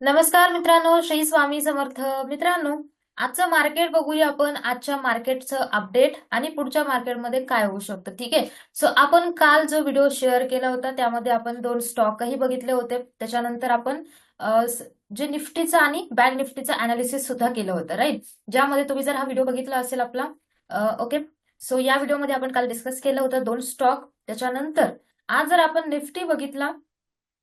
नमस्कार मित्रांनो श्री स्वामी समर्थ. मित्रांनो आजचं मार्केट बघूया आपण. आजच्या मार्केटचं अपडेट आणि पुढच्या मार्केटमध्ये काय होऊ शकतं ठीक आहे? सो आपण काल जो व्हिडिओ शेअर केला होता त्यामध्ये आपण दोन स्टॉकही बघितले होते. त्याच्यानंतर आपण जे निफ्टीचं आणि बँक निफ्टीचं अनालिसिस सुद्धा केलं होतं राईट ज्यामध्ये तुम्ही जर हा व्हिडिओ बघितला असेल आपला ओके सो या व्हिडिओमध्ये आपण काल डिस्कस केलं होतं दोन स्टॉक त्याच्यानंतर आज जर आपण निफ्टी बघितला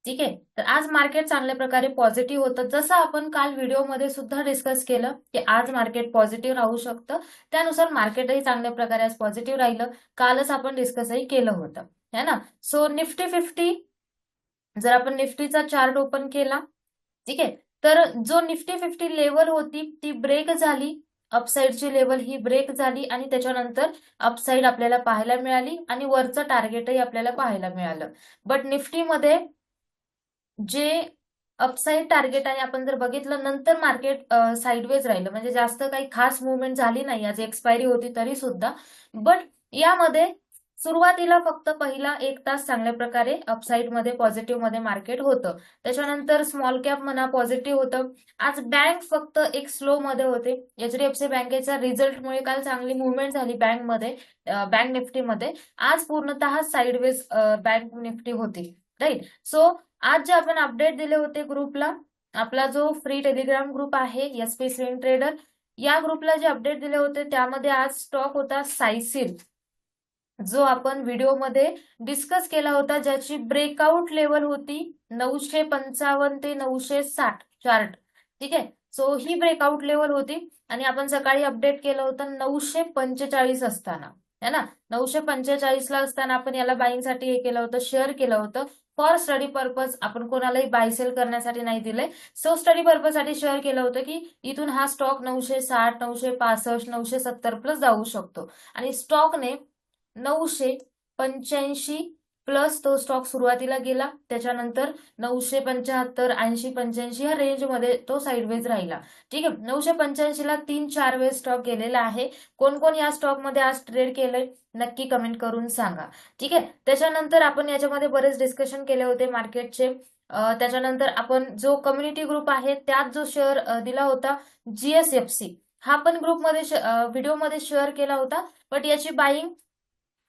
ठीक आहे? तर आज मार्केट चांगल्या प्रकारे पॉझिटिव्ह होतं. जसं आपण काल व्हिडिओमध्ये सुद्धा डिस्कस केलं की आज मार्केट पॉझिटिव्ह राहू शकतं. त्यानुसार मार्केटही चांगल्या प्रकारे आज पॉझिटिव्ह राहिलं. कालच आपण डिस्कसही केलं होतं. है ना? सो निफ्टी फिफ्टी जर आपण निफ्टीचा चार्ट ओपन केला ठीक आहे? तर जो निफ्टी फिफ्टी लेवल होती ती ब्रेक झाली. अपसाईडची लेवल ही ब्रेक झाली आणि त्याच्यानंतर अपसाईड आपल्याला पाहायला मिळाली आणि वरचं टार्गेटही आपल्याला पाहायला मिळालं. बट निफ्टीमध्ये जे अपसाईड टार्गेट आहे आपण जर बघितलं नंतर मार्केट साईडवेज राहिलं. म्हणजे जास्त काही खास मुवमेंट झाली नाही. आज एक्सपायरी होती तरी सुद्धा. बट यामध्ये सुरुवातीला फक्त पहिला एक तास चांगल्या प्रकारे अपसाईडमध्ये पॉझिटिव्हमध्ये मार्केट होतं. त्याच्यानंतर स्मॉल कॅप म्हणा पॉझिटिव्ह होतं. आज बँक फक्त एक स्लो मध्ये होते. एचडीएफसी बँकेच्या रिझल्टमुळे काल चांगली मुवमेंट झाली बँकमध्ये बँक निफ्टीमध्ये. आज पूर्णतः साईडवेज बँक निफ्टी होती. राईट सो आज जे आपण अपडेट दिले होते ग्रुपला आपला जो फ्री टेलिग्राम ग्रुप आहे एस पी स्विंग ट्रेडर या ग्रुपला जे अपडेट दिले होते त्यामध्ये आज स्टॉक होता सायसिल जो आपण व्हिडिओमध्ये डिस्कस केला होता ज्याची ब्रेकआउट लेवल होती नऊशे पंचावन्न ते नऊशे साठ चार्ट ठीक आहे? सो ही ब्रेकआउट लेवल होती आणि आपण सकाळी अपडेट केलं होतं नऊशे पंचेचाळीस असताना. है ना? नऊशे पंचेचाळीसला असताना आपण याला बाईंगसाठी हे केलं होतं शेअर केलं होतं. फॉर स्टडी पर्पज आपण कोणालाही बायसेल करण्यासाठी नाही दिलंय. सो स्टडी पर्पजसाठी शेअर केलं होतं की इथून हा स्टॉक नऊशे साठ नऊशे पासष्ट नऊशे सत्तर प्लस जाऊ शकतो. आणि स्टॉकने नऊशे पंच्याऐंशी प्लस तो स्टॉक सुरुवातीला गेला त्याच्यानंतर नऊशे पंच्याहत्तर ऐंशी पंच्याऐंशी ह्या रेंजमध्ये तो साईडवेज राहिला. ठीक आहे नऊशे पंच्याऐंशी ला तीन चार वेळेस स्टॉक गेलेला आहे. कोण कोण या स्टॉकमध्ये आज ट्रेड केलंय नक्की कमेंट करून सांगा. ठीक आहे त्याच्यानंतर आपण याच्यामध्ये बरेच डिस्कशन केले होते मार्केटचे त्याच्यानंतर आपण जो कम्युनिटी ग्रुप आहे त्यात जो शेअर दिला होता जीएसएफसी हा पण ग्रुपमध्ये व्हिडिओमध्ये शेअर केला होता. बट याची बाईंग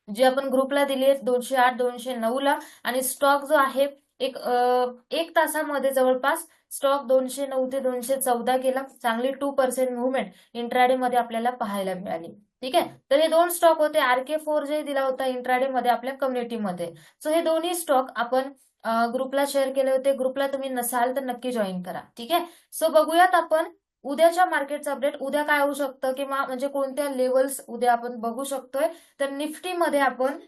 जी आपण ग्रुपला दिली आहे दोनशे आठ दोनशे नऊ ला. आणि स्टॉक जो आहे एक एक तासामध्ये जवळपास स्टॉक दोनशे नऊ ते दोनशे चौदा केला. चांगली टू पर्सेंट मुवमेंट इंट्राडे मध्ये आपल्याला पाहायला मिळाली. ठीक आहे? तर हे दोन स्टॉक होते. आर के फोर जे दिला होता इंट्राडे मध्ये आपल्या कम्युनिटीमध्ये सो हे दोन्ही स्टॉक आपण ग्रुपला शेअर केले होते. ग्रुपला तुम्ही नसाल तर नक्की जॉईन करा. ठीक आहे? सो बघूयात आपण उद्याच्या मार्केटचं अपडेट उद्या काय होऊ शकतं किंवा म्हणजे कोणत्या लेवल्स उद्या आपण बघू शकतोय? तर निफ्टीमध्ये आपण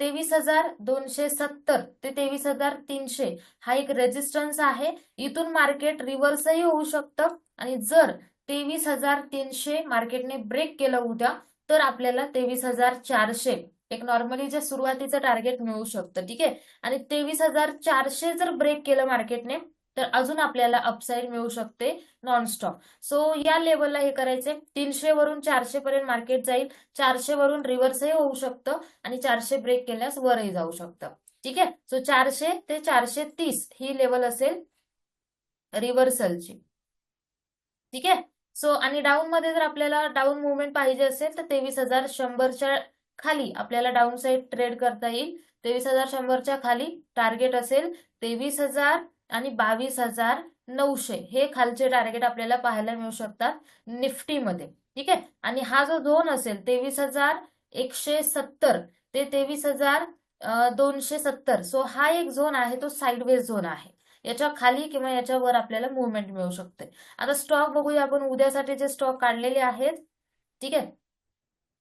तेवीस हजार दोनशे सत्तर ते तेवीस हजार तीनशे हा एक रेजिस्टन्स आहे. इथून मार्केट रिव्हर्सही होऊ शकतं आणि जर तेवीस हजार तीनशे मार्केटने ब्रेक केलं उद्या तर आपल्याला तेवीस हजार चारशे एक नॉर्मली जे सुरुवातीचं टार्गेट मिळू शकतं ठीक आहे? आणि तेवीस हजार चारशे जर ब्रेक केलं मार्केटने तर अजून आपल्याला अपसाईड मिळू शकते नॉनस्टॉप सो या लेवलला हे करायचे तीनशे वरून चारशे पर्यंत मार्केट जाईल. चारशे वरून रिव्हर्सही होऊ शकतं आणि चारशे ब्रेक केल्यास वरही जाऊ शकतं. ठीक आहे? सो चारशे ते चारशे तीस ही लेवल असेल रिव्हर्सलची ठीक आहे? सो आणि डाऊन मध्ये जर आपल्याला डाऊन मुवमेंट पाहिजे असेल तर तेवीस हजार शंभरच्या खाली आपल्याला डाऊन साईड ट्रेड करता येईल. तेवीस हजार शंभरच्या खाली टार्गेट असेल. तेवीस हजार आणि बावीस हजार नऊशे. हे खालचे टार्गेट आपल्याला पाहायला मिळू शकतात निफ्टीमध्ये. ठीक आहे? आणि हा जो झोन असेल तेवीस हजार एकशे सत्तर ते तेवीस हजार दोनशे सत्तर. सो हा एक झोन आहे तो साईडवेज झोन आहे. याच्या खाली किंवा याच्यावर आपल्याला मुवमेंट मिळू शकते. आता स्टॉक बघूया आपण. उद्यासाठी जे स्टॉक काढलेले आहेत ठीक आहे?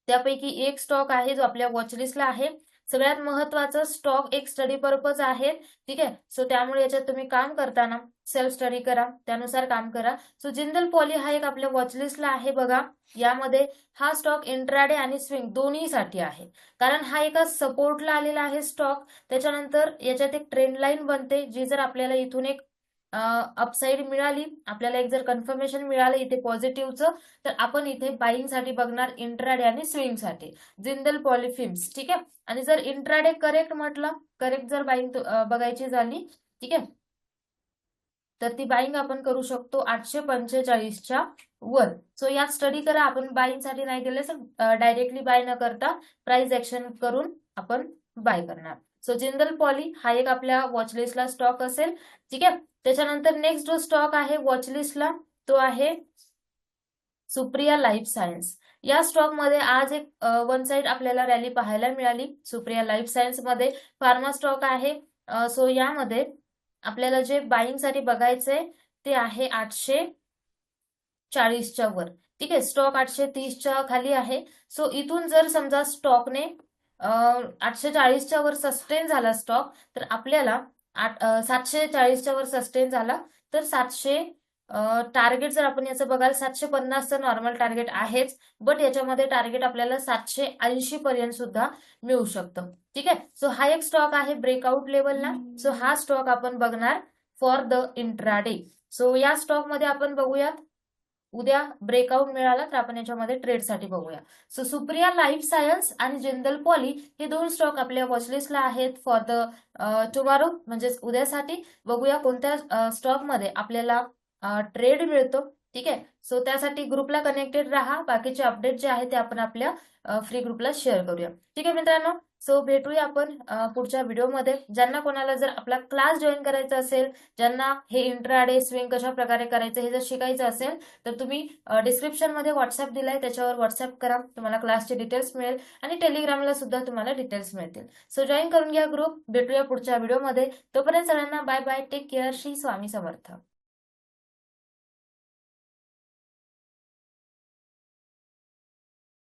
त्यापैकी एक स्टॉक आहे जो आपल्या वॉचलिस्टला आहे. सगळ्यात महत्वाचं स्टॉक एक स्टडी पर्पज आहे. ठीक आहे? सो त्यामुळे याच्यात तुम्ही काम करताना सेल्फ स्टडी करा. त्यानुसार काम करा. सो जिंदल पॉली हा एक आपल्या वॉचलिस्टला आहे बघा. यामध्ये हा स्टॉक इंट्राडे आणि स्विंग दोन्हीसाठी आहे. कारण हा एका सपोर्टला आलेला आहे स्टॉक त्याच्यानंतर याच्यात एक ट्रेंड लाईन बनते जी जर आपल्याला इथून एक अपसाईड मिळाली. आपल्याला एक जर कन्फर्मेशन मिळालं इथे पॉझिटिव्हचं तर आपण इथे बाईंगसाठी बघणार इंट्राडे आणि स्विंगसाठी जिंदल पॉलिफिम्स ठीक आहे? आणि जर इंट्राडे करेक्ट म्हटलं करेक्ट जर बाईंग बघायची झाली ठीक आहे? तर ती बाईंग आपण करू शकतो आठशे पंचेचाळीसच्या वर. सो यात स्टडी करा. आपण बाईंगसाठी नाही दिले तर डायरेक्टली बाय न करता प्राइस ऍक्शन करून आपण बाय करणार. सो जिंदल पॉली हा एक आपल्या वॉचलिस्टला स्टॉक असेल. ठीक आहे? त्याच्यानंतर नेक्स्ट जो स्टॉक आहे वॉचलिस्टला तो आहे सुप्रिया लाईफ सायन्स या स्टॉकमध्ये आज एक वन साइड आपल्याला रॅली पाहायला मिळाली. सुप्रिया लाईफ सायन्समध्ये फार्मा स्टॉक आहे. सो यामध्ये आपल्याला जे बाईंगसाठी बघायचंय ते आहे आठशे चाळीसच्या वर. ठीक आहे? स्टॉक आठशे तीसच्या खाली आहे. सो इथून जर समजा स्टॉकने आठशे चाळीसच्या वर सस्टेन झाला स्टॉक तर आपल्याला आठ सातशे चाळीसच्या वर सस्टेन झाला. तर सातशे टार्गेट जर आपण याचं बघाल सातशे पन्नासचं नॉर्मल टार्गेट आहेच बट याच्यामध्ये टार्गेट आपल्याला सातशे ऐंशी पर्यंत सुद्धा मिळू शकतं. ठीक आहे? सो हा एक स्टॉक आहे ब्रेकआउट लेवलला सो हा स्टॉक आपण बघणार फॉर द इंट्राडे सो या स्टॉकमध्ये आपण बघूयात उद्या ब्रेकआउट मिळाला तर आपण याच्यामध्ये ट्रेडसाठी बघूया. सो सुप्रिया लाईफ सायन्स आणि जिंदल पॉली हे दोन स्टॉक आपल्या वॉचलिस्टला आहेत फॉर द टुमारो म्हणजेच उद्यासाठी. बघूया कोणत्या स्टॉकमध्ये आपल्याला ट्रेड मिळतो. ठीक आहे? सो त्यासाठी ग्रुपला कनेक्टेड राहा. बाकीचे अपडेट जे आहे ते आपण आपल्या फ्री ग्रुपला शेअर करूया. ठीक आहे मित्रांनो? सो भेटूया आपण पुढच्या व्हिडिओमध्ये ज्यांना कोणाला जर आपला क्लास जॉईन करायचा असेल ज्यांना हे इंट्राडे स्विंग कशा प्रकारे करायचं हे जर शिकायचं असेल तर तुम्ही डिस्क्रिप्शनमध्ये व्हॉट्सअप दिलाय. त्याच्यावर व्हॉट्सअप करा. तुम्हाला क्लासचे डिटेल्स मिळेल आणि टेलिग्रामला सुद्धा तुम्हाला डिटेल्स मिळतील. सो जॉईन करून घ्या ग्रुप भेटूया पुढच्या व्हिडिओमध्ये तोपर्यंत सगळ्यांना bye bye take care Shri Swami Samarth.